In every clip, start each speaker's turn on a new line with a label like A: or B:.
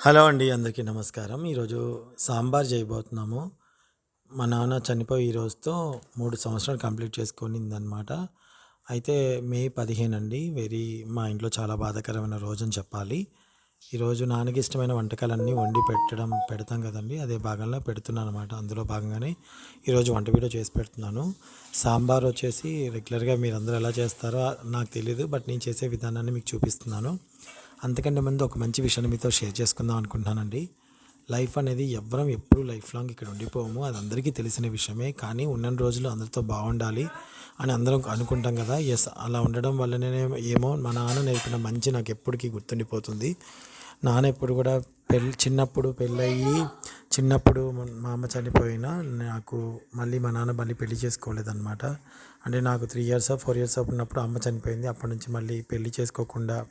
A: Hello అండి అందరికీ నమస్కారం. ఈరోజు సాంబార్ చేయబోతున్నాము. మా నాన్న చనిపోయి ఈ రోజుతో మూడు సంవత్సరాలు కంప్లీట్ చేసుకొనిందనమాట అయితే మే పదిహేను అండి వెరీ మా ఇంట్లో చాలా బాధాకరమైన రోజు అని చెప్పాలి. ఈరోజు నాన్నకి ఇష్టమైన వంటకాలన్నీ వండి పెట్టడం పెడతాం కదండి అదే భాగంలో పెడుతున్నాను అనమాట అందులో భాగంగానే ఈరోజు వంట వీడియో చేసి పెడుతున్నాను. సాంబార్ వచ్చేసి రెగ్యులర్గా మీరు అందరూ ఎలా చేస్తారో నాకు తెలియదు బట్ నేను చేసే విధానాన్ని మీకు చూపిస్తున్నాను. అంతకంటే ముందు ఒక మంచి విషయాన్ని మీతో షేర్ చేసుకుందాం అనుకుంటున్నానండి. లైఫ్ అనేది ఎవ్వరం ఎప్పుడు లైఫ్ లాంగ్ ఇక్కడ ఉండిపోము. అది అందరికీ తెలిసిన విషయమే. కానీ ఉన్న రోజులు అందరితో బాగుండాలి అని అందరం అనుకుంటాం కదా. ఎస్ అలా ఉండడం వల్లనే ఏమో మా నాన్న నేర్పిన మంచి నాకు ఎప్పటికీ గుర్తుండిపోతుంది. నాన్న ఎప్పుడు కూడా పెళ్ళి చిన్నప్పుడు పెళ్ళయ్యి చిన్నప్పుడు మా అమ్మ చనిపోయినా నాకు మళ్ళీ మా నాన్న మళ్ళీ పెళ్ళి చేసుకోలేదన్నమాట. అంటే నాకు త్రీ ఇయర్స్ ఫోర్ ఇయర్స్ ఉన్నప్పుడు అమ్మ చనిపోయింది. అప్పటి నుంచి మళ్ళీ పెళ్ళి చేసుకోకుండా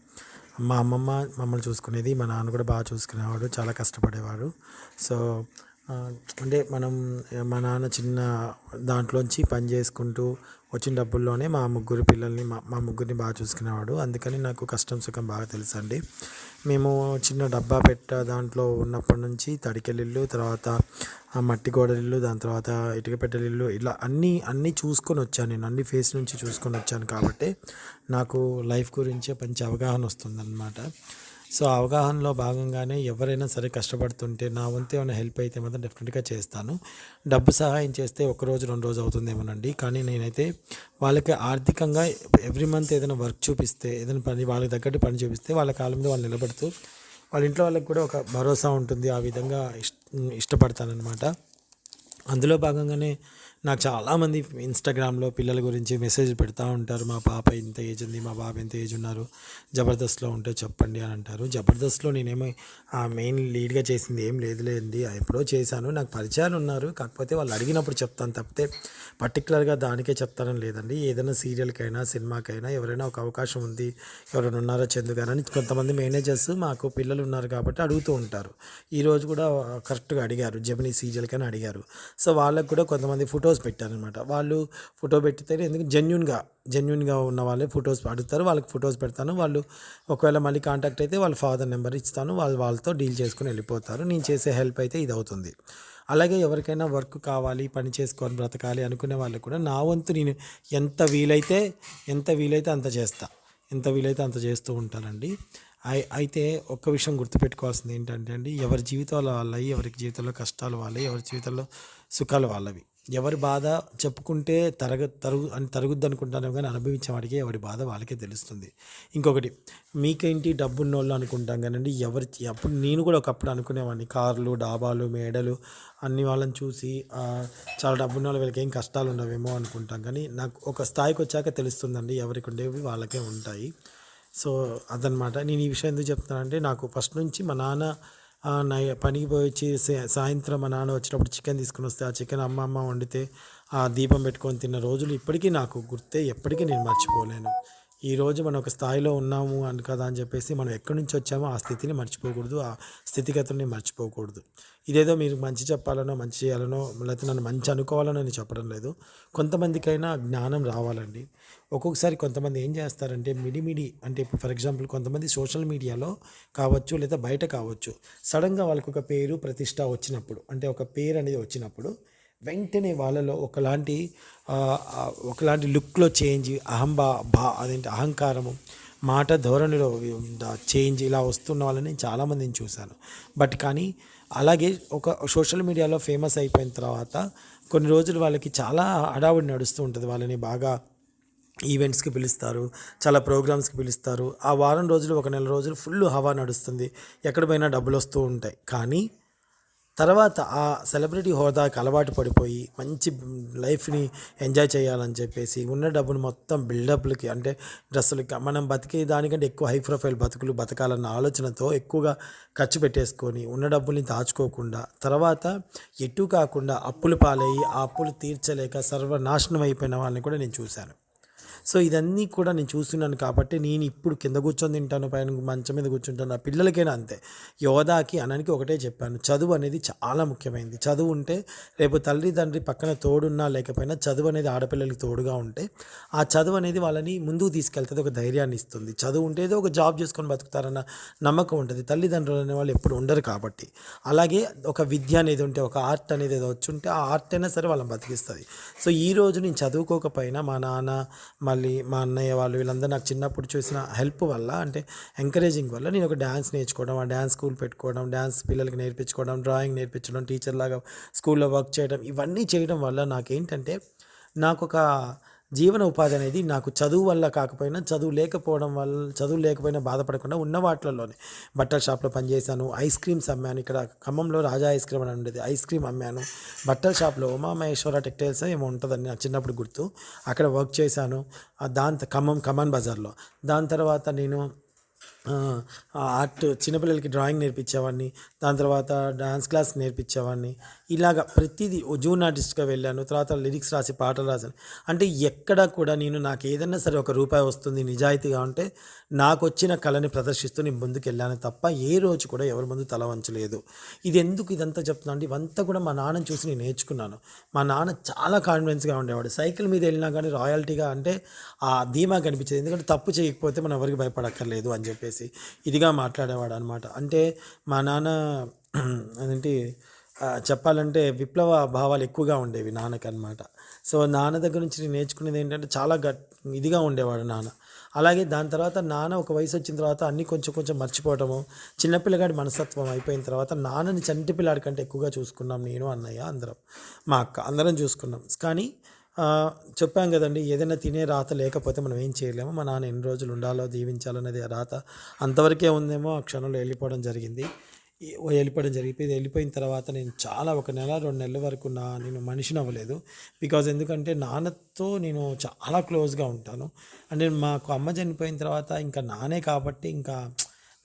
A: మా అమ్మమ్మ మమ్మల్ని చూసుకునేది మా నాన్న కూడా బాగా చూసుకునేవాడు చాలా కష్టపడేవాడు. సో అంటే మనం మా నాన్న చిన్న దాంట్లోంచి పని చేసుకుంటూ వచ్చిన డబ్బుల్లోనే మా ముగ్గురు పిల్లల్ని మా ముగ్గురిని బాగా చూసుకునేవాడు. అందుకని నాకు కష్టం సుఖం బాగా తెలుసండి. మేము చిన్న డబ్బా పెట్ట దాంట్లో ఉన్నప్పటి నుంచి తడికెళ్ళిళ్ళు తర్వాత ఆ మట్టి గోడలిల్లు దాని తర్వాత ఇటుక పెట్టెలిల్లు ఇలా అన్నీ అన్నీ చూసుకొని వచ్చాను నేను. అన్ని ఫేస్ నుంచి చూసుకొని వచ్చాను కాబట్టి నాకు లైఫ్ గురించి మంచి అవగాహన వస్తుందన్నమాట. సో అవగాహనలో భాగంగానే ఎవరైనా సరే కష్టపడుతుంటే నా వంతు ఏమైనా హెల్ప్ అయితే మాత్రం డెఫినెట్గా చేస్తాను. డబ్బు సహాయం చేస్తే ఒక రోజు రెండు రోజు అవుతుందేమోనండి. కానీ నేనైతే వాళ్ళకి ఆర్థికంగా ఎవ్రీ మంత్ ఏదైనా వర్క్ చూపిస్తే ఏదైనా పని వాళ్ళకి తగ్గట్టు పని చూపిస్తే వాళ్ళ కాలం మీద వాళ్ళు నిలబడుతూ వాళ్ళ ఇంట్లో వాళ్ళకి కూడా ఒక భరోసా ఉంటుంది. ఆ విధంగా ఇష్ట ఇష్టపడతానమాట అందులో భాగంగానే నాకు చాలామంది ఇన్స్టాగ్రామ్లో పిల్లల గురించి మెసేజ్ పెడతా ఉంటారు. మా పాప ఇంత ఏజ్ ఉంది మా బాబు ఎంత ఏజ్ ఉన్నారు జబర్దస్త్లో ఉంటే చెప్పండి అని అంటారు. జబర్దస్త్లో నేనేమో ఆ మెయిన్ లీడ్గా చేసింది ఏం లేదులేండి ఎప్పుడో చేశాను నాకు పరిచయాలు ఉన్నారు. కాకపోతే వాళ్ళు అడిగినప్పుడు చెప్తాను తప్పితే పర్టికులర్గా దానికే చెప్తానని లేదండి. ఏదైనా సీరియల్కైనా సినిమాకైనా ఎవరైనా ఒక అవకాశం ఉంది ఎవరైనా ఉన్నారో చెందుగారని కొంతమంది మేనేజర్స్ మాకు పిల్లలు ఉన్నారు కాబట్టి అడుగుతూ ఉంటారు. ఈరోజు కూడా కరెక్ట్గా అడిగారు. జమినీ సీరియల్కైనా అడిగారు. సో వాళ్ళకు కూడా కొంతమంది ఫొటోస్ పెట్టారనమాట. వాళ్ళు ఫోటో పెట్టితే ఎందుకు జెన్యున్గా జెన్యున్గా ఉన్న వాళ్ళే ఫొటోస్ అడుగుతారు వాళ్ళకి ఫొటోస్ పెడతాను. వాళ్ళు ఒకవేళ మళ్ళీ కాంటాక్ట్ అయితే వాళ్ళ ఫాదర్ నెంబర్ ఇస్తాను వాళ్ళు వాళ్ళతో డీల్ చేసుకుని వెళ్ళిపోతారు. నేను చేసే హెల్ప్ అయితే ఇది అవుతుంది అలాగే ఎవరికైనా వర్క్ కావాలి పని చేసుకొని బ్రతకాలి అనుకునే వాళ్ళకి కూడా నా వంతు నేను ఎంత వీలైతే ఎంత వీలైతే అంత చేస్తా. ఎంత వీలైతే అంత చేస్తూ ఉంటానండి. అయితే ఒక్క విషయం గుర్తుపెట్టుకోవాల్సింది ఏంటంటే అండి ఎవరి జీవితాలు వాళ్ళవి ఎవరి జీవితంలో కష్టాలు వాళ్ళవి ఎవరి జీవితంలో సుఖాలు వాళ్ళవి. ఎవరి బాధ చెప్పుకుంటే తరగ తరుగు అని తరుగుద్ది అనుకుంటాను కానీ అనుభవించే వాడికి ఎవరి బాధ వాళ్ళకే తెలుస్తుంది. ఇంకొకటి మీకేంటి డబ్బున్న వాళ్ళు అనుకుంటాం కానండి ఎవరి అప్పుడు నేను కూడా ఒకప్పుడు అనుకునేవాడిని. కార్లు డాబాలు మేడలు అన్ని వాళ్ళని చూసి చాలా డబ్బున్న వాళ్ళు వీళ్ళకి ఏం కష్టాలు ఉండవేమో అనుకుంటాం కానీ నాకు ఒక స్థాయికి వచ్చాక తెలుస్తుందండి ఎవరికి ఉండేవి వాళ్ళకే ఉంటాయి. సో అదనమాట నేను ఈ విషయం ఎందుకు చెప్తున్నానంటే నాకు ఫస్ట్ నుంచి మా నాన్న నై పనికి పోయి వచ్చి సాయంత్రం మా నాన్న వచ్చినప్పుడు చికెన్ తీసుకుని వస్తే ఆ చికెన్ అమ్మ అమ్మ వండితే ఆ దీపం పెట్టుకొని తిన్న రోజులు ఇప్పటికీ నాకు గుర్తే ఎప్పటికీ నేను మర్చిపోలేను. ఈ రోజు మనం ఒక స్థాయిలో ఉన్నాము అని కదా అని చెప్పేసి మనం ఎక్కడి నుంచి వచ్చామో ఆ స్థితిని మర్చిపోకూడదు ఆ స్థితిగతుల్ని మర్చిపోకూడదు. ఇదేదో మీరు మంచి చెప్పాలనో మంచి చేయాలనో లేకపోతే నన్ను మంచి అనుకోవాలనో నేను చెప్పడం లేదు. కొంతమందికైనా జ్ఞానం రావాలండి. ఒక్కొక్కసారి కొంతమంది ఏం చేస్తారంటే మిడిమిడి అంటే ఇప్పుడు ఫర్ ఎగ్జాంపుల్ కొంతమంది సోషల్ మీడియాలో కావచ్చు లేదా బయట కావచ్చు సడన్గా వాళ్ళకి ఒక పేరు ప్రతిష్ట వచ్చినప్పుడు అంటే ఒక పేరు అనేది వచ్చినప్పుడు వెంటనే వాళ్ళలో ఒకలాంటి ఒకలాంటి లుక్లో చేంజ్ అహంబా బా అదేంటి అహంకారము మాట ధోరణిలో చేంజ్ ఇలా వస్తున్న వాళ్ళని చాలామందిని చూశాను. బట్ కానీ అలాగే ఒక సోషల్ మీడియాలో ఫేమస్ అయిపోయిన తర్వాత కొన్ని రోజులు వాళ్ళకి చాలా హడావుడి నడుస్తూ ఉంటుంది. వాళ్ళని బాగా ఈవెంట్స్కి పిలుస్తారు చాలా ప్రోగ్రామ్స్కి పిలుస్తారు. ఆ వారం రోజులు ఒక నెల రోజులు ఫుల్ హవా నడుస్తుంది. ఎక్కడ పోయినా డబ్బులు వస్తూ ఉంటాయి. కానీ తర్వాత ఆ సెలబ్రిటీ హోదాకి అలవాటు పడిపోయి మంచి లైఫ్ని ఎంజాయ్ చేయాలని చెప్పేసి ఉన్న డబ్బును మొత్తం బిల్డప్లకి అంటే డ్రెస్సులకి మనం బతికే దానికంటే ఎక్కువ హై ప్రొఫైల్ బతుకులు బతకాలన్న ఆలోచనతో ఎక్కువగా ఖర్చు పెట్టేసుకొని ఉన్న డబ్బుల్ని దాచుకోకుండా తర్వాత ఎటు కాకుండా అప్పులు పాలయ్యి ఆ అప్పులు తీర్చలేక సర్వనాశనం అయిపోయిన వాళ్ళని కూడా నేను చూశాను. సో ఇదన్నీ కూడా నేను చూస్తున్నాను కాబట్టి నేను ఇప్పుడు కింద కూర్చొని తింటాను పైన మంచం మీద కూర్చుంటాను. నా పిల్లలకైనా అంతే. యోధాకి అననికి ఒకటే చెప్పాను. చదువు అనేది చాలా ముఖ్యమైనది చదువు ఉంటే రేపు తల్లిదండ్రి పక్కన తోడున్నా లేకపోయినా చదువు అనేది ఆడపిల్లలకి తోడుగా ఉంటే ఆ చదువు అనేది వాళ్ళని ముందుకు తీసుకెళ్తుంది ఒక ధైర్యాన్ని ఇస్తుంది. చదువు ఉంటే ఏదో ఒక జాబ్ చేసుకొని బతుకుతారన్న నమ్మకం ఉంటుంది. తల్లిదండ్రులు అనే వాళ్ళు ఎప్పుడు ఉండరు కాబట్టి. అలాగే ఒక విద్య అనేది ఉంటే ఒక ఆర్ట్ అనేది ఏదో వచ్చి ఉంటే ఆ ఆర్ట్ అయినా సరే వాళ్ళని బతికిస్తుంది. సో ఈ రోజు నేను చదువుకోకపోయినా మా నాన్న మా తల్లి మా అన్నయ్య వాళ్ళు వీళ్ళందరూ నాకు చిన్నప్పుడు చూసిన హెల్ప్ వల్ల అంటే ఎంకరేజింగ్ వల్ల నేను ఒక డ్యాన్స్ నేర్చుకోవడం ఆ డ్యాన్స్ స్కూల్ పెట్టుకోవడం డ్యాన్స్ పిల్లలకి నేర్పించుకోవడం డ్రాయింగ్ నేర్పించడం టీచర్ లాగా స్కూల్లో వర్క్ చేయడం ఇవన్నీ చేయడం వల్ల నాకేంటంటే నాకు ఒక జీవన ఉపాధి అనేది నాకు చదువు వల్ల కాకపోయినా చదువు లేకపోవడం వల్ల చదువు లేకపోయినా బాధపడకుండా ఉన్న వాటిలలోనే. బట్టల షాప్లో పనిచేశాను ఐస్ క్రీమ్స్ అమ్మాను. ఇక్కడ ఖమ్మంలో రాజా ఐస్ క్రీమ్ అని ఉండేది. ఐస్ క్రీమ్ అమ్మాను. బట్టల షాప్లో ఉమామహేశ్వర టెక్టైల్స్ ఏమో ఉంటుందని నాకు చిన్నప్పుడు గుర్తు. అక్కడ వర్క్ చేశాను. దాని ఖమ్మం కమాన్ బజార్లో. దాని తర్వాత నేను ఆర్ట్ చిన్నపిల్లలకి డ్రాయింగ్ నేర్పించేవాడిని. దాని తర్వాత డాన్స్ క్లాస్ నేర్పించేవాడిని. ఇలాగ ప్రతిదీ జూన్ ఆర్టిస్ట్గా వెళ్ళాను తర్వాత లిరిక్స్ రాసి పాటలు రాశాను. అంటే ఎక్కడ కూడా నేను నాకు ఏదైనా సరే ఒక రూపాయి వస్తుంది నిజాయితీగా ఉంటే నాకు వచ్చిన కళని ప్రదర్శిస్తూ నేను ముందుకెళ్ళాను తప్ప ఏ రోజు కూడా ఎవరి ముందు తల వంచలేదు. ఇది ఎందుకు ఇదంతా చెప్తున్నా అంటే ఇవంతా కూడా మా నాన్నని చూసి నేను నేర్చుకున్నాను. మా నాన్న చాలా కాన్ఫిడెన్స్గా ఉండేవాడు. సైకిల్ మీద వెళ్ళినా కానీ రాయల్టీగా అంటే ఆ ధీమా కనిపించేది. ఎందుకంటే తప్పు చేయకపోతే మనం ఎవరికి భయపడక్కర్లేదు అని చెప్పేసి ఇదిగా మాట్లాడేవాడు అనమాట అంటే మా నాన్న అదేంటి చెప్పాలంటే విప్లవ భావాలు ఎక్కువగా ఉండేవి నాన్నకి అనమాట సో నాన్న దగ్గర నుంచి నేను నేర్చుకునేది ఏంటంటే చాలా గట్ ఇదిగా ఉండేవాడు నాన్న. అలాగే దాని తర్వాత నాన్న ఒక వయసు వచ్చిన తర్వాత అన్నీ కొంచెం కొంచెం మర్చిపోవటము చిన్నపిల్లగాడి మనస్తత్వం అయిపోయిన తర్వాత నాన్నని చంటి పిల్లాడి కంటే ఎక్కువగా చూసుకున్నాం నేను అన్నయ్య అందరం. మా అక్క అందరం చూసుకున్నాం. కానీ చెప్పాం కదండి ఏదైనా తినే రాత లేకపోతే మనం ఏం చేయలేము. మా నాన్న ఎన్ని రోజులు ఉండాలో దీవించాలనేది ఆ రాత అంతవరకే ఉందేమో ఆ క్షణంలో వెళ్ళిపోవడం జరిగింది. వెళ్ళిపోవడం జరిగింది వెళ్ళిపోయిన తర్వాత నేను చాలా ఒక నెల రెండు నెలల వరకు నా నేను మనిషిని అవ్వలేదు. బికాజ్ ఎందుకంటే నాన్నతో నేను చాలా క్లోజ్గా ఉంటాను. అంటే మాకు అమ్మ చనిపోయిన తర్వాత ఇంకా నానే కాబట్టి ఇంకా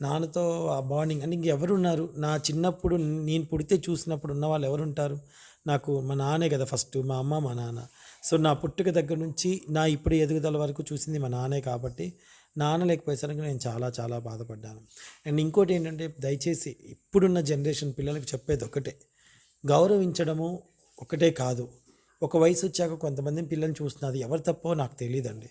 A: నాన్నతో ఆ బాండింగ్ అంటే ఎవరున్నారు? నా చిన్నప్పుడు నేను పుడితే చూసినప్పుడు ఉన్న వాళ్ళు ఎవరుంటారు? నాకు మా నాన్నే కదా ఫస్ట్ మా అమ్మ మా నాన్న. సో నా పుట్టుక దగ్గర నుంచి నా ఇప్పుడు ఎదుగుదల వరకు చూసింది మా నాన్నే కాబట్టి నాన్న లేకపోయేసరికి నేను చాలా చాలా బాధపడ్డాను. అండ్ ఇంకోటి ఏంటంటే దయచేసి ఇప్పుడున్న జనరేషన్ పిల్లలకు చెప్పేది ఒకటే. గౌరవించడము ఒకటే కాదు. ఒక వయసు వచ్చాక కొంతమంది పిల్లల్ని చూస్తున్నది ఎవరు తప్పో నాకు తెలియదండి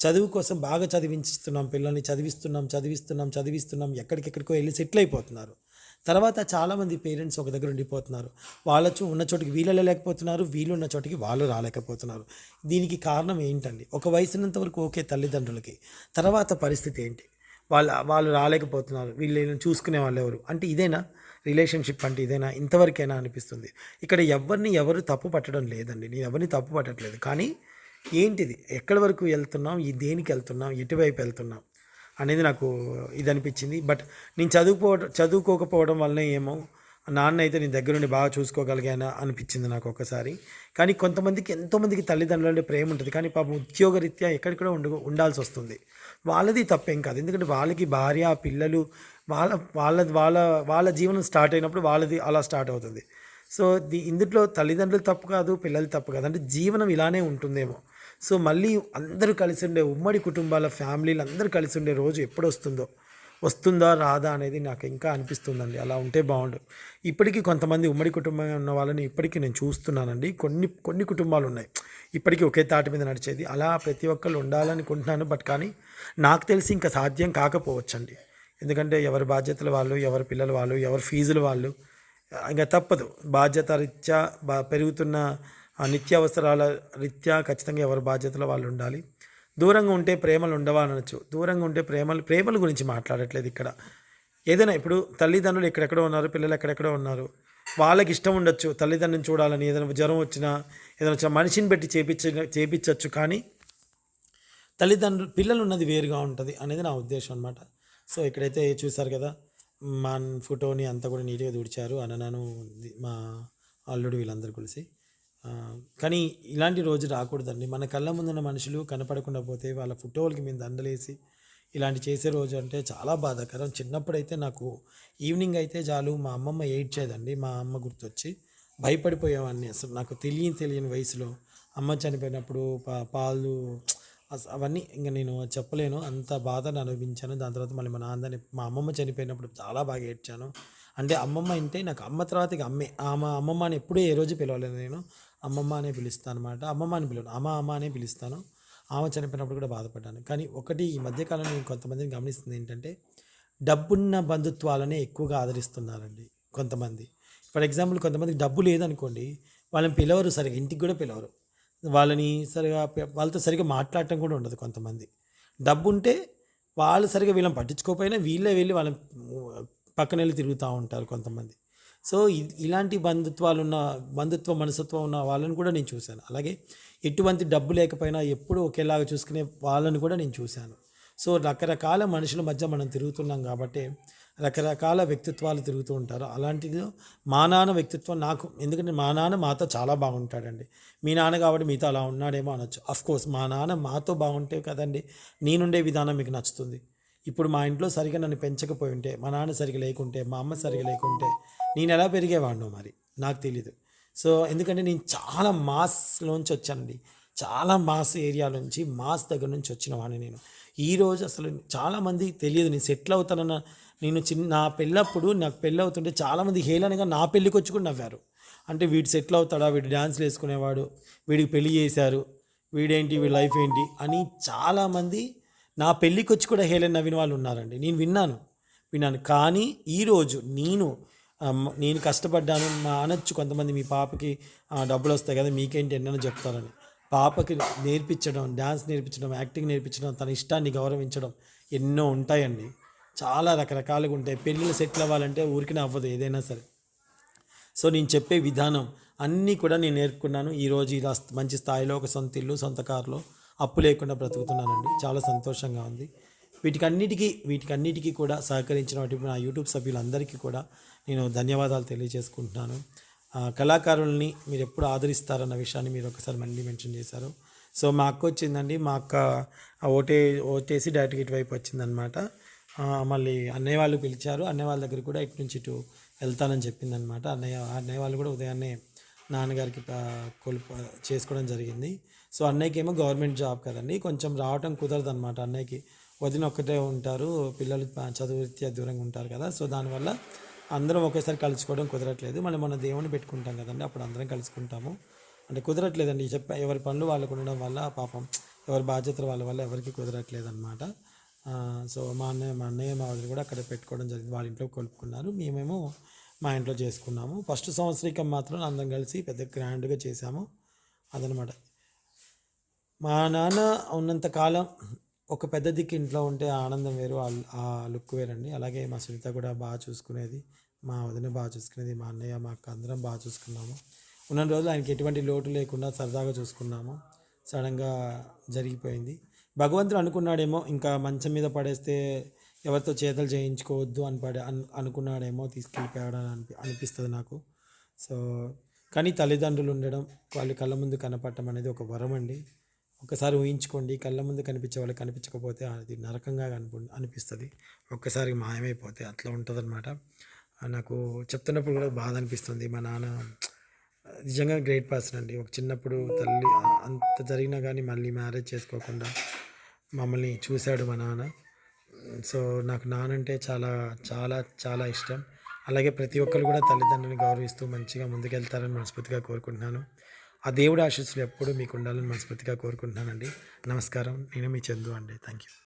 A: చదువు కోసం బాగా చదివించుతున్నాం పిల్లల్ని చదివిస్తున్నాం చదివిస్తున్నాం చదివిస్తున్నాం ఎక్కడికెక్కడికో వెళ్ళి సెటిల్ అయిపోతున్నారు. తర్వాత చాలామంది పేరెంట్స్ ఒక దగ్గర ఉండిపోతున్నారు. వాళ్ళ ఉన్న చోటికి వీళ్ళు వెళ్ళలేకపోతున్నారు వీళ్ళు ఉన్న చోటికి వాళ్ళు రాలేకపోతున్నారు. దీనికి కారణం ఏంటండి? ఒక వయసున్నంత వరకు ఓకే తల్లిదండ్రులకి. తర్వాత పరిస్థితి ఏంటి? వాళ్ళ వాళ్ళు రాలేకపోతున్నారు వీళ్ళు చూసుకునే వాళ్ళు ఎవరు? అంటే ఇదేనా? రిలేషన్షిప్ అంటే ఇదేనా? ఇంతవరకైనా అనిపిస్తుంది. ఇక్కడ ఎవరిని ఎవరు తప్పు పట్టడం లేదండి. నేను ఎవరిని తప్పు పట్టట్లేదు. కానీ ఏంటిది? ఎక్కడి వరకు వెళ్తున్నాం? ఈ దేనికి వెళ్తున్నాం? ఎటువైపు వెళ్తున్నాం? అనేది నాకు ఇది అనిపించింది బట్ నేను చదువుకో చదువుకోకపోవడం వల్లనే ఏమో నాన్న అయితే నేను దగ్గరుండి బాగా చూసుకోగలిగానా అనిపించింది నాకు ఒకసారి కానీ కొంతమందికి ఎంతోమందికి తల్లిదండ్రులంటే ప్రేమ ఉంటుంది. కానీ పాపం ఉద్యోగరీత్యా ఎక్కడికడో ఉండ ఉండాల్సి వస్తుంది. వాళ్ళది తప్పేం కాదు. ఎందుకంటే వాళ్ళకి భార్య పిల్లలు వాళ్ళ వాళ్ళ వాళ్ళ వాళ్ళ జీవనం స్టార్ట్ అయినప్పుడు వాళ్ళది అలా స్టార్ట్ అవుతుంది. సో ఇందులో తల్లిదండ్రులు తప్పు కాదు పిల్లలు తప్పు కాదు. అంటే జీవనం ఇలానే ఉంటుందేమో. సో మళ్ళీ అందరూ కలిసి ఉండే ఉమ్మడి కుటుంబాల ఫ్యామిలీలు అందరూ కలిసి ఉండే రోజు ఎప్పుడు వస్తుందో వస్తుందా రాదా అనేది నాకు ఇంకా అనిపిస్తుందండి. అలా ఉంటే బాగుండు. ఇప్పటికీ కొంతమంది ఉమ్మడి కుటుంబం ఉన్న వాళ్ళని ఇప్పటికీ నేను చూస్తున్నానండి. కొన్ని కొన్ని కుటుంబాలు ఉన్నాయి ఇప్పటికీ ఒకే తాటి మీద నడిచేది. అలా ప్రతి ఒక్కళ్ళు ఉండాలనుకుంటున్నాను. బట్ కానీ నాకు తెలిసి ఇంకా సాధ్యం కాకపోవచ్చండి. ఎందుకంటే ఎవరి బాధ్యతలు వాళ్ళు ఎవరి పిల్లలు వాళ్ళు ఎవరి ఫీజులు వాళ్ళు ఇంకా తప్పదు. బాధ్యత రీత్యా బా పెరుగుతున్న నిత్యావసరాల రీత్యా ఖచ్చితంగా ఎవరి బాధ్యతలో వాళ్ళు ఉండాలి. దూరంగా ఉంటే ప్రేమలు ఉండవానొచ్చు దూరంగా ఉంటే ప్రేమలు ప్రేమల గురించి మాట్లాడట్లేదు ఇక్కడ. ఏదైనా ఇప్పుడు తల్లిదండ్రులు ఎక్కడెక్కడో ఉన్నారు పిల్లలు ఎక్కడెక్కడో ఉన్నారు. వాళ్ళకి ఇష్టం ఉండొచ్చు తల్లిదండ్రులను చూడాలని. ఏదైనా జ్వరం వచ్చినా ఏదైనా వచ్చినా మనిషిని పెట్టి చేపించ చేపించవచ్చు కానీ తల్లిదండ్రులు పిల్లలు ఉన్నది వేరుగా ఉంటుంది అనేది నా ఉద్దేశం అనమాట సో ఇక్కడైతే చూసారు కదా మా ఫోటోని అంతా కూడా నీట్గా తుడిచారు. అన్నను మా అల్లుడు వీళ్ళందరూ కలిసి. కానీ ఇలాంటి రోజు రాకూడదండి మన కళ్ళ ముందున్న మనుషులు కనపడకుండా పోతే వాళ్ళ ఫోటోలకి మేము దండలేసి ఇలాంటి చేసే రోజు అంటే చాలా బాధాకరం చిన్నప్పుడైతే నాకు ఈవినింగ్ అయితే చాలు మా అమ్మమ్మ ఏడ్చేదండి మా అమ్మ గుర్తొచ్చి భయపడిపోయేవాడిని అసలు నాకు తెలియని తెలియని వయసులో అమ్మ చనిపోయినప్పుడు పా పాలు అవన్నీ ఇంక నేను చెప్పలేను. అంత బాధను అనుభవించాను. దాని తర్వాత మళ్ళీ మా నాన్న మా అమ్మమ్మ చనిపోయినప్పుడు చాలా బాగా ఏడ్చాను. అంటే అమ్మమ్మ అంటే నాకు అమ్మ తర్వాత ఇక అమ్మే. ఆమె అమ్మమ్మ అని ఎప్పుడూ ఏ రోజు పిలవలేదు నేను. అమ్మమ్మ అనే పిలుస్తానన్నమాట. అమ్మమ్మ అని పిలవను. అమ్మ, అమ్మ అనే పిలుస్తాను. ఆమె చనిపోయినప్పుడు కూడా బాధపడ్డాను. కానీ ఒకటి ఈ మధ్యకాలంలో నేను కొంతమందిని గమనిస్తుంది ఏంటంటే, డబ్బున్న బంధుత్వాలనే ఎక్కువగా ఆదరిస్తున్నారండి కొంతమంది. ఫర్ ఎగ్జాంపుల్ కొంతమందికి డబ్బు లేదనుకోండి, వాళ్ళని పిలవరు సరిగ్గా. ఇంటికి కూడా పిలవరు. వాళ్ళని సరిగా వాళ్ళతో సరిగ్గా మాట్లాడటం కూడా ఉండదు కొంతమంది. డబ్బుంటే వాళ్ళు సరిగ్గా వీళ్ళని పట్టించుకోకపోయినా వీళ్ళే వెళ్ళి వాళ్ళని పక్కనెళ్ళి తిరుగుతూ ఉంటారు కొంతమంది. సో, ఇలాంటి ఇలాంటి బంధుత్వాలున్న బంధుత్వ మనసత్వం ఉన్న వాళ్ళని కూడా నేను చూశాను. అలాగే ఎటువంటి డబ్బు లేకపోయినా ఎప్పుడూ ఒకేలాగా చూసుకునే వాళ్ళని కూడా నేను చూశాను. సో, రకరకాల మనుషుల మధ్య మనం తిరుగుతున్నాం కాబట్టి రకరకాల వ్యక్తిత్వాలు తిరుగుతూ ఉంటారు. అలాంటిలో మా నాన్న వ్యక్తిత్వం నాకు ఎందుకంటే మా నాన్న మాతో చాలా బాగుంటాడండి. మీ నాన్న కాబట్టి మీతో అలా ఉన్నాడేమో అనొచ్చు. ఆఫ్‌కోర్స్ మా నాన్న మాతో బాగుంటే కదండీ నేనుండే విధానం మీకు నచ్చుతుంది. ఇప్పుడు మా ఇంట్లో సరిగా నన్ను పెంచకపోయి ఉంటే, మా నాన్న సరిగా లేకుంటే, మా అమ్మ సరిగా లేకుంటే నేను ఎలా పెరిగేవాడినో మరి నాకు తెలీదు. సో, ఎందుకంటే నేను చాలా మాస్‌లోంచి వచ్చానండి. చాలా మాస్ ఏరియా నుంచి, మాస్ దగ్గర నుంచి వచ్చిన వాడిని నేను. ఈరోజు అసలు చాలామంది తెలియదు నేను సెటిల్ అవుతానన్న నేను చిన్న నా పెళ్ళప్పుడు నాకు పెళ్ళి అవుతుంటే చాలామంది హేళనగా నా పెళ్ళికొచ్చి కూడా నవ్వారు. అంటే వీడు సెటిల్ అవుతాడా? వీడు డ్యాన్స్లు వేసుకునేవాడు వీడికి పెళ్ళి చేశారు. వీడేంటి? వీడి లైఫ్ ఏంటి? అని చాలామంది నా పెళ్ళికొచ్చి కూడా హేళన నవ్విన వాళ్ళు ఉన్నారండి. నేను విన్నాను. విన్నాను. కానీ ఈరోజు నేను నేను కష్టపడ్డాను. మా అనొచ్చు కొంతమంది మీ పాపకి డబ్బులు వస్తాయి కదా! మీకేంటి ఎన్నో చెప్తారని. పాపకి నేర్పించడం, డ్యాన్స్ నేర్పించడం, యాక్టింగ్ నేర్పించడం, తన ఇష్టాన్ని గౌరవించడం ఎన్నో ఉంటాయండి. చాలా రకరకాలుగా ఉంటాయి. పెళ్ళిళ్ళు సెటిల్ అవ్వాలంటే ఊరికి అవ్వదు ఏదైనా సరే. సో, నేను చెప్పే విధానం అన్నీ కూడా నేను నేర్పుకున్నాను ఈరోజు ఇలా మంచి స్థాయిలో ఒక సొంత ఇల్లు, సొంత కారులో అప్పు లేకుండా బ్రతుకుతున్నానండి. చాలా సంతోషంగా ఉంది. వీటికన్నిటికీ వీటికన్నిటికీ కూడా సహకరించినటువంటి నా యూట్యూబ్ సభ్యులందరికీ కూడా నేను ధన్యవాదాలు తెలియజేసుకుంటున్నాను. కళాకారుల్ని మీరు ఎప్పుడు ఆదరిస్తారన్న విషయాన్ని మీరు ఒకసారి మళ్ళీ మెన్షన్ చేశారు. సో, మా అక్కొచ్చిందండి. మా అక్క ఓటే ఓటేసి డైరెక్ట్‌గా ఇటువైపు వచ్చిందనమాట. మళ్ళీ అన్నయ్య వాళ్ళు పిలిచారు. అన్నయ్య వాళ్ళ దగ్గర కూడా ఇటు నుంచి ఇటు వెళ్తానని చెప్పిందనమాట. అన్నయ్య అన్నయ్య వాళ్ళు కూడా ఉదయాన్నే నాన్నగారికి కోల్పో చేసుకోవడం జరిగింది. సో, అన్నయ్యకి ఏమో గవర్నమెంట్ జాబ్ కదండీ! కొంచెం రావటం కుదరదు అనమాట అన్నయ్యకి. వదిన ఒక్కటే ఉంటారు. పిల్లలు చదువు రీత్యా దూరంగా ఉంటారు కదా! సో, దానివల్ల అందరం ఒకేసారి కలుసుకోవడం కుదరట్లేదు. మళ్ళీ మన దేవుని పెట్టుకుంటాం కదండీ! అప్పుడు అందరం కలుసుకుంటాము. అంటే కుదరట్లేదండి. చెప్ప ఎవరి పనులు వాళ్ళకు ఉండడం వల్ల పాపం ఎవరి బాధ్యతలు వాళ్ళ వల్ల ఎవరికీ కుదరట్లేదనమాట. అనమాట సో, మా అన్నయ్య మా అన్నయ్య, మా వదిన కూడా అక్కడ పెట్టుకోవడం జరిగింది. వాళ్ళ ఇంట్లో కోలుపుకున్నారు మేమేమో మా ఇంట్లో చేసుకున్నాము. ఫస్ట్ సంవత్సరికం మాత్రం అందరం కలిసి పెద్ద గ్రాండ్‌గా చేశాము. అదనమాట. మా నాన్న ఉన్నంత కాలం ఒక పెద్ద దిక్కు ఇంట్లో ఉంటే ఆనందం వేరు. ఆ లుక్ వేరండి. అలాగే మా సునీత కూడా బాగా చూసుకునేది. మా వదిన బాగా చూసుకునేది. మా అన్నయ్య, మా అక్క అందరం బాగా చూసుకున్నాము. ఉన్న రోజులు ఆయనకి ఎటువంటి లోటు లేకుండా సరదాగా చూసుకున్నాము. సడన్గా జరిగిపోయింది. భగవంతుడు అనుకున్నాడేమో ఇంకా మంచం మీద పడేస్తే ఎవరితో చేతలు చేయించుకోవద్దు అని పడే అనుకున్నాడేమో అనుకున్నాడేమో తీసుకెళ్ళిపోయాడని అనిపి అనిపిస్తుంది నాకు. సో, కానీ తల్లిదండ్రులు ఉండడం, వాళ్ళు కళ్ళ ముందు కనపడటం అనేది ఒక వరం అండి ఒకసారి ఊహించుకోండి. కళ్ళ ముందు కనిపించే వాళ్ళు కనిపించకపోతే అది నరకంగా కనిపు అనిపిస్తుంది ఒక్కసారి మాయమైపోతే అట్లా ఉంటదనమాట. నాకు చెప్తున్నప్పుడు కూడా బాధ అనిపిస్తుంది. మా నాన్న నిజంగా గ్రేట్ పర్సన్ అండి. ఒక చిన్నప్పుడు తల్లి అంత జరిగినా కానీ మళ్ళీ మ్యారేజ్ చేసుకోకుండా మమ్మల్ని చూశాడు మా నాన్న. సో, నాకు నానంటే చాలా చాలా చాలా ఇష్టం. అలాగే ప్రతి ఒక్కళ్ళు కూడా తల్లిదండ్రులను గౌరవిస్తూ మంచిగా ముందుకెళ్తారని మనస్ఫూర్తిగా కోరుకుంటున్నాను. ఆ దేవుడి ఆశీస్సులు ఎప్పుడూ మీకు ఉండాలని మనస్ఫూర్తిగా కోరుకుంటున్నానండి. నమస్కారం. నేను మీ చందు అండి. Thank you.